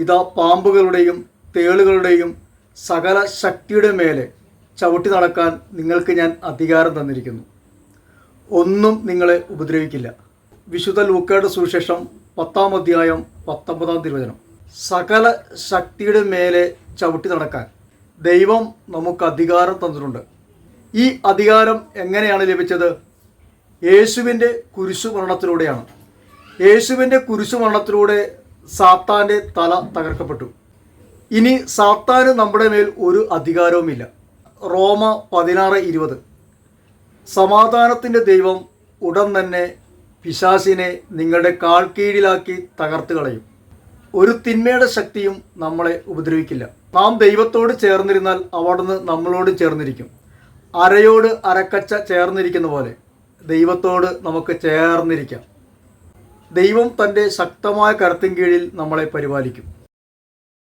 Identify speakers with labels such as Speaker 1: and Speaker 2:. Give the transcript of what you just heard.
Speaker 1: ഇതാ പാമ്പുകളുടെയും തേളുകളുടെയും സകല ശക്തിയുടെ മേലെ ചവിട്ടി നടക്കാൻ നിങ്ങൾക്ക് ഞാൻ അധികാരം തന്നിരിക്കുന്നു. ഒന്നും നിങ്ങളെ ഉപദ്രവിക്കില്ല. വിശുദ്ധ ലൂക്കയുടെ സുവിശേഷം പത്താം അധ്യായം പത്തൊമ്പതാം തിരുവചനം. സകല ശക്തിയുടെ മേലെ ചവിട്ടി നടക്കാൻ ദൈവം നമുക്ക് അധികാരം തന്നിട്ടുണ്ട്. ഈ അധികാരം എങ്ങനെയാണ് ലഭിച്ചത്? യേശുവിന്റെ കുരിശുമരണത്തിലൂടെയാണ്. യേശുവിന്റെ കുരിശുമരണത്തിലൂടെ സാത്താന്റെ തല തകർക്കപ്പെട്ടു. ഇനി സാത്താന് നമ്മുടെ മേൽ ഒരു അധികാരവുമില്ല. റോമ പതിനാറ് ഇരുപത്. സമാധാനത്തിന്റെ ദൈവം ഉടൻ തന്നെ പിശാസിനെ നിങ്ങളുടെ കാൽ കീഴിലാക്കി തകർത്ത് കളയും. ഒരു തിന്മയുടെ ശക്തിയും നമ്മളെ ഉപദ്രവിക്കില്ല. നാം ദൈവത്തോട് ചേർന്നിരുന്നാൽ അവിടുന്ന് നമ്മളോട് ചേർന്നിരിക്കും. അരയോട് അരക്കച്ച ചേർന്നിരിക്കുന്ന പോലെ ദൈവത്തോട് നമുക്ക് ചേർന്നിരിക്കാം. ദൈവം തന്റെ ശക്തമായ കരത്തിൻ കീഴിൽ നമ്മളെ പരിപാലിക്കും.